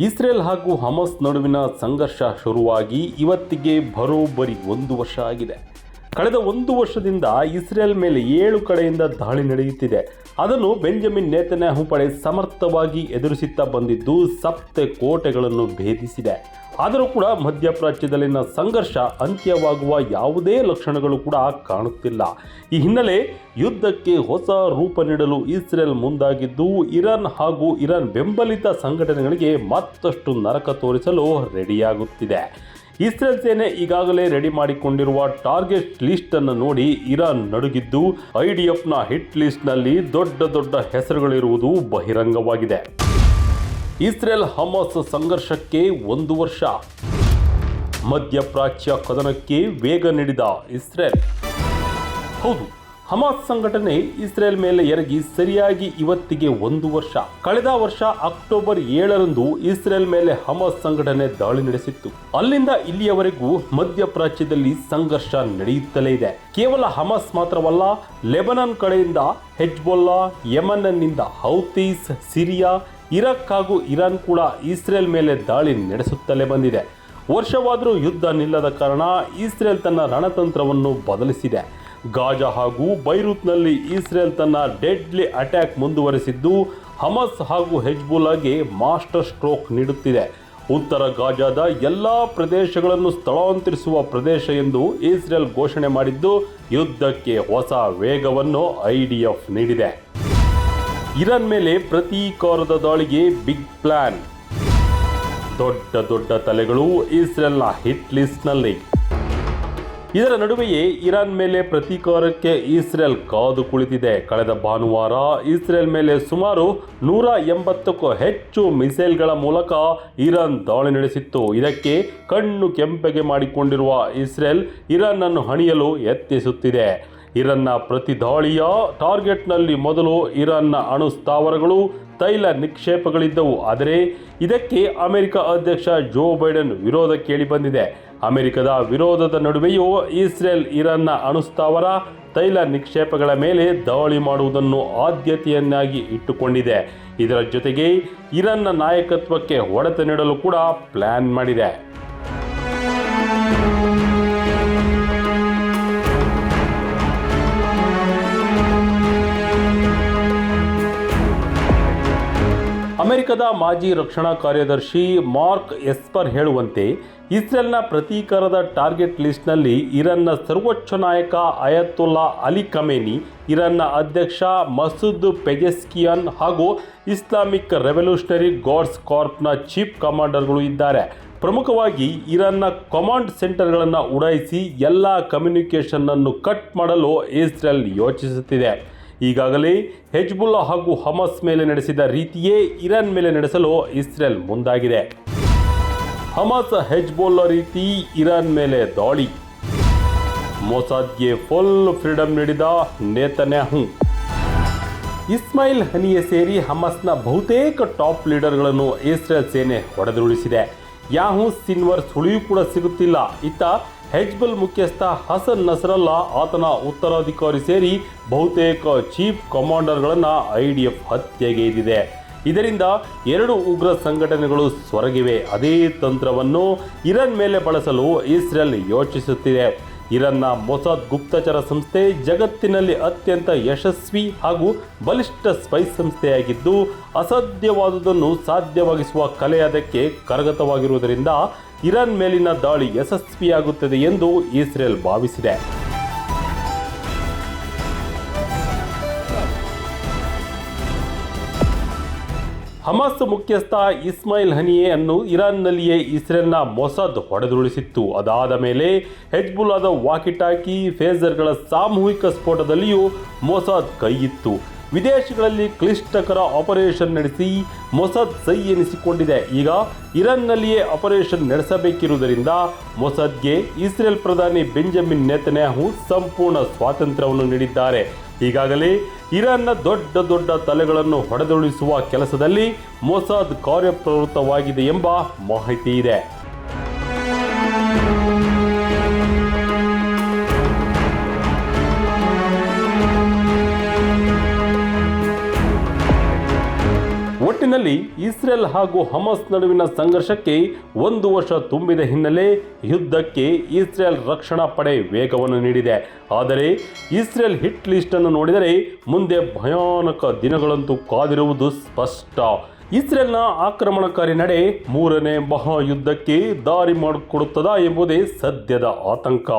Israel ಹಾಗೂ hummus ನಡುವಿನ ಸಂಘರ್ಷ ಶುರುವಾಗಿ ಇವತ್ತಿಗೆ ಬರೋಬ್ಬರಿ ಒಂದು ವರ್ಷ ಆಗಿದೆ. ಕಳೆದ ಒಂದು ವರ್ಷದಿಂದ ಇಸ್ರೇಲ್ ಮೇಲೆ ಏಳು ಕಡೆಯಿಂದ ದಾಳಿ ನಡೆಯುತ್ತಿದೆ. ಅದನ್ನು ಬೆಂಜಮಿನ್ ನೇತನ್ಯಾಹು ಪಡೆ ಸಮರ್ಥವಾಗಿ ಎದುರಿಸುತ್ತಾ ಬಂದಿದ್ದು ಸಪ್ತೆ ಕೋಟೆಗಳನ್ನು ಭೇದಿಸಿದೆ. ಆದರೂ ಕೂಡ ಮಧ್ಯಪ್ರಾಚ್ಯದಲ್ಲಿನ ಸಂಘರ್ಷ ಅಂತ್ಯವಾಗುವ ಯಾವುದೇ ಲಕ್ಷಣಗಳು ಕೂಡ ಕಾಣುತ್ತಿಲ್ಲ. ಈ ಹಿನ್ನೆಲೆ ಯುದ್ಧಕ್ಕೆ ಹೊಸ ರೂಪ ನೀಡಲು ಇಸ್ರೇಲ್ ಮುಂದಾಗಿದ್ದು ಇರಾನ್ ಹಾಗೂ ಇರಾನ್ ಬೆಂಬಲಿತ ಸಂಘಟನೆಗಳಿಗೆ ಮತ್ತಷ್ಟು ನರಕ ತೋರಿಸಲು ರೆಡಿಯಾಗುತ್ತಿದೆ. ಇಸ್ರೇಲ್ ಸೇನೆ ಈಗಾಗಲೇ ರೆಡಿ ಮಾಡಿಕೊಂಡಿರುವ ಟಾರ್ಗೆಟ್ ಲಿಸ್ಟ್ ಅನ್ನು ನೋಡಿ ಇರಾನ್ ನಡುಗಿದ್ದು ಐಡಿಎಫ್ನ ಹಿಟ್ ಲಿಸ್ಟ್ನಲ್ಲಿ ದೊಡ್ಡ ದೊಡ್ಡ ಹೆಸರುಗಳಿರುವುದು ಬಹಿರಂಗವಾಗಿದೆ. ಇಸ್ರೇಲ್ ಹಮಾಸ್ ಸಂಘರ್ಷಕ್ಕೆ ಒಂದು ವರ್ಷ. ಮಧ್ಯಪ್ರಾಚ್ಯ ಕದನಕ್ಕೆ ವೇಗ ನೀಡಿದ ಇಸ್ರೇಲ್. ಹೌದು ಹಮಾಸ್ ಸಂಘಟನೆ ಇಸ್ರೇಲ್ ಮೇಲೆ ಎರಗಿ ಸರಿಯಾಗಿ ಇವತ್ತಿಗೆ ಒಂದು ವರ್ಷ. ಕಳೆದ ವರ್ಷ ಅಕ್ಟೋಬರ್ ಏಳರಂದು ಇಸ್ರೇಲ್ ಮೇಲೆ ಹಮಾಸ್ ಸಂಘಟನೆ ದಾಳಿ ನಡೆಸಿತ್ತು. ಅಲ್ಲಿಂದ ಇಲ್ಲಿಯವರೆಗೂ ಮಧ್ಯಪ್ರಾಚ್ಯದಲ್ಲಿ ಸಂಘರ್ಷ ನಡೆಯುತ್ತಲೇ ಇದೆ. ಕೇವಲ ಹಮಾಸ್ ಮಾತ್ರವಲ್ಲ, ಲೆಬನಾನ್ ಕಡೆಯಿಂದ ಹೆಜ್ಬೊಲ್ಲಾ ಯಮನ್ನಿಂದ ಹೌತೀಸ್, ಸಿರಿಯಾ, ಇರಾಕ್ ಹಾಗೂ ಇರಾನ್ ಕೂಡ ಇಸ್ರೇಲ್ ಮೇಲೆ ದಾಳಿ ನಡೆಸುತ್ತಲೇ ಬಂದಿದೆ. ವರ್ಷವಾದರೂ ಯುದ್ಧ ನಿಲ್ಲದ ಕಾರಣ ಇಸ್ರೇಲ್ ತನ್ನ ರಣತಂತ್ರವನ್ನು ಬದಲಿಸಿದೆ. ಗಾಜಾ ಹಾಗೂ ಬೈರೂತ್ನಲ್ಲಿ ಇಸ್ರೇಲ್ ತನ್ನ ಡೆಡ್ಲಿ ಅಟ್ಯಾಕ್ ಮುಂದುವರೆಸಿದ್ದು, ಹಮಸ್ ಹಾಗೂ ಹೆಜ್ಬುಲಾಗೆ ಮಾಸ್ಟರ್ ಸ್ಟ್ರೋಕ್ ನೀಡುತ್ತಿದೆ. ಉತ್ತರ ಗಾಜಾದ ಎಲ್ಲ ಪ್ರದೇಶಗಳನ್ನು ಸ್ಥಳಾಂತರಿಸುವ ಪ್ರದೇಶ ಎಂದು ಇಸ್ರೇಲ್ ಘೋಷಣೆ ಮಾಡಿದ್ದು, ಯುದ್ಧಕ್ಕೆ ಹೊಸ ವೇಗವನ್ನು ಐಡಿಎಫ್ ನೀಡಿದೆ. ಇರಾನ್ ಮೇಲೆ ಪ್ರತೀಕಾರದ ದಾಳಿಗೆ ಬಿಗ್ ಪ್ಲಾನ್. ದೊಡ್ಡ ದೊಡ್ಡ ತಲೆಗಳು ಇಸ್ರೇಲ್ನ ಹಿಟ್ ಲಿಸ್ಟ್ನಲ್ಲಿ. ಇದರ ನಡುವೆಯೇ ಇರಾನ್ ಮೇಲೆ ಪ್ರತೀಕಾರಕ್ಕೆ ಇಸ್ರೇಲ್ ಕಾದು ಕುಳಿತಿದೆ. ಕಳೆದ ಭಾನುವಾರ ಇಸ್ರೇಲ್ ಮೇಲೆ ಸುಮಾರು ನೂರ ಎಂಬತ್ತಕ್ಕೂ ಹೆಚ್ಚು ಮಿಸೈಲ್ಗಳ ಮೂಲಕ ಇರಾನ್ ದಾಳಿ ನಡೆಸಿತ್ತು. ಇದಕ್ಕೆ ಕಣ್ಣು ಕೆಂಪಗೆ ಮಾಡಿಕೊಂಡಿರುವ ಇಸ್ರೇಲ್ ಇರಾನ್ ಅನ್ನು ಹಣಿಯಲು ಯತ್ನಿಸುತ್ತಿದೆ. ಇರಾನ್ನ ಪ್ರತಿ ದಾಳಿಯ ಟಾರ್ಗೆಟ್ನಲ್ಲಿ ಮೊದಲು ಇರಾನ್ನ ಅಣು ಸ್ಥಾವರಗಳು, ತೈಲ ನಿಕ್ಷೇಪಗಳಿದ್ದವು. ಆದರೆ ಇದಕ್ಕೆ ಅಮೆರಿಕ ಅಧ್ಯಕ್ಷ ಜೋ ಬೈಡನ್ ವಿರೋಧ ಕೇಳಿಬಂದಿದೆ. ಅಮೆರಿಕದ ವಿರೋಧದ ನಡುವೆಯೂ ಇಸ್ರೇಲ್ ಇರಾನ್ನ ಅಣುಸ್ಥಾವರ ತೈಲ ನಿಕ್ಷೇಪಗಳ ಮೇಲೆ ದಾಳಿ ಮಾಡುವುದನ್ನು ಆದ್ಯತೆಯನ್ನಾಗಿ ಇಟ್ಟುಕೊಂಡಿದೆ. ಇದರ ಜೊತೆಗೆ ಇರಾನ್ನ ನಾಯಕತ್ವಕ್ಕೆ ಹೊಡೆತ ನೀಡಲು ಕೂಡ ಪ್ಲಾನ್ ಮಾಡಿದೆ. ಅಮೆರಿಕದ ಮಾಜಿ ರಕ್ಷಣಾ ಕಾರ್ಯದರ್ಶಿ ಮಾರ್ಕ್ ಎಸ್ಪರ್ ಹೇಳುವಂತೆ ಇಸ್ರೇಲ್ನ ಪ್ರತೀಕಾರದ ಟಾರ್ಗೆಟ್ ಲಿಸ್ಟ್ನಲ್ಲಿ ಇರಾನ್ನ ಸರ್ವೋಚ್ಚ ನಾಯಕ ಅಯತುಲ್ಲಾ ಅಲಿ ಕಮೇನಿ ಇರಾನ್ನ ಅಧ್ಯಕ್ಷ ಮಸೂದ್ ಪೆಗೆಸ್ಕಿಯನ್ ಹಾಗೂ ಇಸ್ಲಾಮಿಕ್ ರೆವಲ್ಯೂಷನರಿ ಗಾಡ್ಸ್ ಕಾರ್ಪ್ನ ಚೀಫ್ ಕಮಾಂಡರ್ಗಳು ಇದ್ದಾರೆ. ಪ್ರಮುಖವಾಗಿ ಇರಾನ್ನ ಕಮಾಂಡ್ ಸೆಂಟರ್ಗಳನ್ನು ಉಡಾಯಿಸಿ ಎಲ್ಲ ಕಮ್ಯುನಿಕೇಷನ್ನನ್ನು ಕಟ್ ಮಾಡಲು ಇಸ್ರೇಲ್ ಯೋಚಿಸುತ್ತಿದೆ. ಈಗಾಗಲೇ ಹೆಜ್ಬುಲ್ಲಾ ಹಾಗೂ ಹಮಸ್ ಮೇಲೆ ನಡೆಸಿದ ರೀತಿಯೇ ಇರಾನ್ ಮೇಲೆ ನಡೆಸಲು ಇಸ್ರೇಲ್ ಮುಂದಾಗಿದೆ. ಹಮಸ್ ಹೆಜ್ಬುಲ್ಲಾ ರೀತಿ ಇರಾನ್ ಮೇಲೆ ದಾಳಿ. ಮೊಸಾದ್ಗೆ ಫುಲ್ ಫ್ರೀಡಂ ನೀಡಿದ ನೇತನ್ಯಾಹು. ಇಸ್ಮಾಯಿಲ್ ಹನಿಯೆ ಸೇರಿ ಹಮಸ್ನ ಬಹುತೇಕ ಟಾಪ್ ಲೀಡರ್ಗಳನ್ನು ಇಸ್ರೇಲ್ ಸೇನೆ ಹೊಡೆದುರುಳಿಸಿದೆ. ಯಾಹು ಸಿನ್ವರ್ ಸುಳಿವು ಕೂಡ ಸಿಗುತ್ತಿಲ್ಲ. ಇತ್ತ ಹೆಜ್ಬಲ್ ಮುಖ್ಯಸ್ಥ ಹಸನ್ ನಸರಲ್ಲಾ, ಆತನ ಉತ್ತರಾಧಿಕಾರಿ ಸೇರಿ ಬಹುತೇಕ ಚೀಫ್ ಕಮಾಂಡರ್ಗಳನ್ನು ಐಡಿಎಫ್ ಹತ್ಯೆಗೈದಿದೆ ಇದರಿಂದ ಎರಡು ಉಗ್ರ ಸಂಘಟನೆಗಳು ಸೊರಗಿವೆ ಅದೇ ತಂತ್ರವನ್ನು ಇರಾನ್ ಮೇಲೆ ಬಳಸಲು ಇಸ್ರೇಲ್ ಯೋಚಿಸುತ್ತಿದೆ. ಇರಾನ್ನ ಮೊಸಾದ್ ಗುಪ್ತಚರ ಸಂಸ್ಥೆ ಜಗತ್ತಿನಲ್ಲಿ ಅತ್ಯಂತ ಯಶಸ್ವಿ ಹಾಗೂ ಬಲಿಷ್ಠ ಸ್ಪೈ ಸಂಸ್ಥೆಯಾಗಿದ್ದು, ಅಸಾಧ್ಯವಾದುದನ್ನು ಸಾಧ್ಯವಾಗಿಸುವ ಕಲೆ ಅದಕ್ಕೆ ಕರಗತವಾಗಿರುವುದರಿಂದ ಇರಾನ್ ಮೇಲಿನ ದಾಳಿ ಯಶಸ್ವಿಯಾಗುತ್ತದೆ ಎಂದು ಇಸ್ರೇಲ್ ಭಾವಿಸಿದೆ. ಹಮಾಸ್ ಮುಖ್ಯಸ್ಥ ಇಸ್ಮಾಯಿಲ್ ಹನಿಯೆ ಅನ್ನು ಇರಾನ್ನಲ್ಲಿಯೇ ಇಸ್ರೇಲ್ನ ಮೊಸದ್ ಹೊಡೆದುರುಳಿಸಿತ್ತು. ಅದಾದ ಮೇಲೆ ಹೆಜ್ಬುಲಾದ ವಾಕಿಟಾಕಿ ಫೇಜರ್ಗಳ ಸಾಮೂಹಿಕ ಸ್ಫೋಟದಲ್ಲಿಯೂ ಮೊಸಾದ್ ಕೈಯಿತ್ತು. ವಿದೇಶಗಳಲ್ಲಿ ಕ್ಲಿಷ್ಟಕರ ಆಪರೇಷನ್ ನಡೆಸಿ ಮೊಸದ್ ಸೈ ಎನಿಸಿಕೊಂಡಿದೆ. ಈಗ ಇರಾನ್ನಲ್ಲಿಯೇ ಆಪರೇಷನ್ ನಡೆಸಬೇಕಿರುವುದರಿಂದ ಮೊಸದ್ಗೆ ಇಸ್ರೇಲ್ ಪ್ರಧಾನಿ ಬೆಂಜಮಿನ್ ನೇತನ್ಯಾಹು ಸಂಪೂರ್ಣ ಸ್ವಾತಂತ್ರ್ಯವನ್ನು ನೀಡಿದ್ದಾರೆ. ಈಗಾಗಲೇ ಇರಾನ್ನ ದೊಡ್ಡ ದೊಡ್ಡ ತಲೆಗಳನ್ನು ಹೊಡೆದೊಳಿಸುವ ಕೆಲಸದಲ್ಲಿ ಮೊಸಾದ್ ಕಾರ್ಯಪ್ರವೃತ್ತವಾಗಿದೆ ಎಂಬ ಮಾಹಿತಿ ಇದೆ. ಒಟ್ಟಿನಲ್ಲಿ ಇಸ್ರೇಲ್ ಹಾಗೂ ಹಮಸ್ ನಡುವಿನ ಸಂಘರ್ಷಕ್ಕೆ ಒಂದು ವರ್ಷ ತುಂಬಿದ ಹಿನ್ನೆಲೆ ಯುದ್ಧಕ್ಕೆ ಇಸ್ರೇಲ್ ರಕ್ಷಣಾ ಪಡೆ ವೇಗವನ್ನು ನೀಡಿದೆ. ಆದರೆ ಇಸ್ರೇಲ್ ಹಿಟ್ ಲಿಸ್ಟ್ ಅನ್ನು ನೋಡಿದರೆ ಮುಂದೆ ಭಯಾನಕ ದಿನಗಳಂತೂ ಕಾದಿರುವುದು ಸ್ಪಷ್ಟ. ಇಸ್ರೇಲ್ನ ಆಕ್ರಮಣಕಾರಿ ನಡೆ ಮೂರನೇ ಮಹಾಯುದ್ಧಕ್ಕೆ ದಾರಿ ಮಾಡಿಕೊಡುತ್ತದಾ ಎಂಬುದೇ ಸದ್ಯದ ಆತಂಕ.